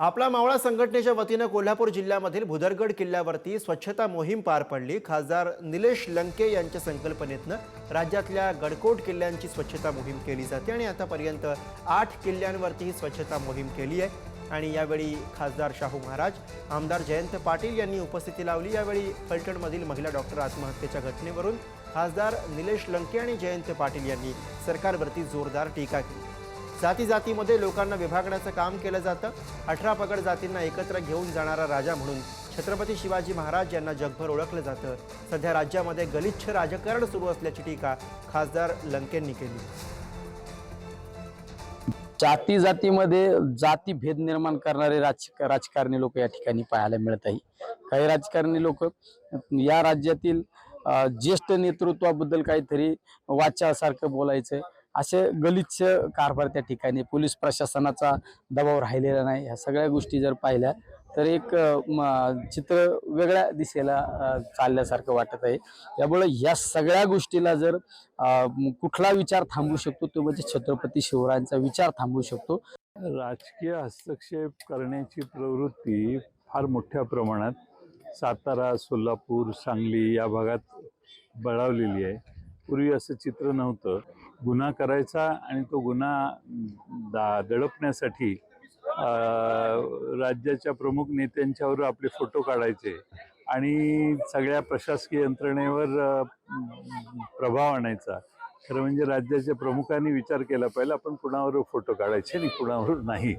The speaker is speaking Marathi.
आपला मावळा संघटनेच्या वतीनं कोल्हापूर जिल्ह्यामधील भुदरगड किल्ल्यावरती स्वच्छता मोहीम पार पडली. खासदार निलेश लंके यांच्या संकल्पनेतनं राज्यातल्या गडकोट किल्ल्यांची स्वच्छता मोहीम केली जाते आणि आतापर्यंत आठ किल्ल्यांवरती ही स्वच्छता मोहीम केली आहे. आणि यावेळी खासदार शाहू महाराज आमदार जयंत पाटील यांनी उपस्थिती लावली. यावेळी फलटणमधील महिला डॉक्टर आत्महत्येच्या घटनेवरून खासदार निलेश लंके आणि जयंत पाटील यांनी सरकारवरती जोरदार टीका केली. जाती जातीमध्ये लोकांना विभागण्याचं काम केलं जातं. अठरा पगड जातींना एकत्र घेऊन जाणारा राजा म्हणून छत्रपती शिवाजी महाराज यांना जगभर ओळखलं जातं. सध्या राज्यामध्ये गलिच्छ राजकारण सुरू असल्याची टीका खासदार लंकेंनी केली. जाती जातीमध्ये जाती भेद निर्माण करणारे राज राजकारणी लोक या ठिकाणी पाहायला मिळत आहे काही राजकारणी लोक या राज्यातील ज्येष्ठ नेतृत्वाबद्दल काहीतरी वाचासारखं बोलायचं असे गलिच्छ कारभार त्या ठिकाणी पोलीस प्रशासनाचा दबाव राहिलेला नाही. ह्या सगळ्या गोष्टी जर पाहिल्या तर एक म, चित्र वेगळ्या दिशेला चालल्यासारखं वाटत आहे. त्यामुळे या सगळ्या गोष्टीला जर कुठला विचार थांबवू शकतो तो म्हणजे छत्रपती शिवरायांचा विचार थांबवू शकतो. राजकीय हस्तक्षेप करण्याची प्रवृत्ती फार मोठ्या प्रमाणात सातारा सोलापूर सांगली या भागात बळावलेली आहे. पूर्वी असं चित्र नव्हतं. गुन्हा करायचा आणि तो गुन्हा दा दडपण्यासाठी राज्याच्या प्रमुख नेत्यांच्यावर आपले फोटो काढायचे आणि सगळ्या प्रशासकीय यंत्रणेवर प्रभाव आणायचा. खरं म्हणजे राज्याच्या प्रमुखांनी विचार केला पाहिजे आपण कुणावर फोटो काढायचे आणि कुणावर नाही.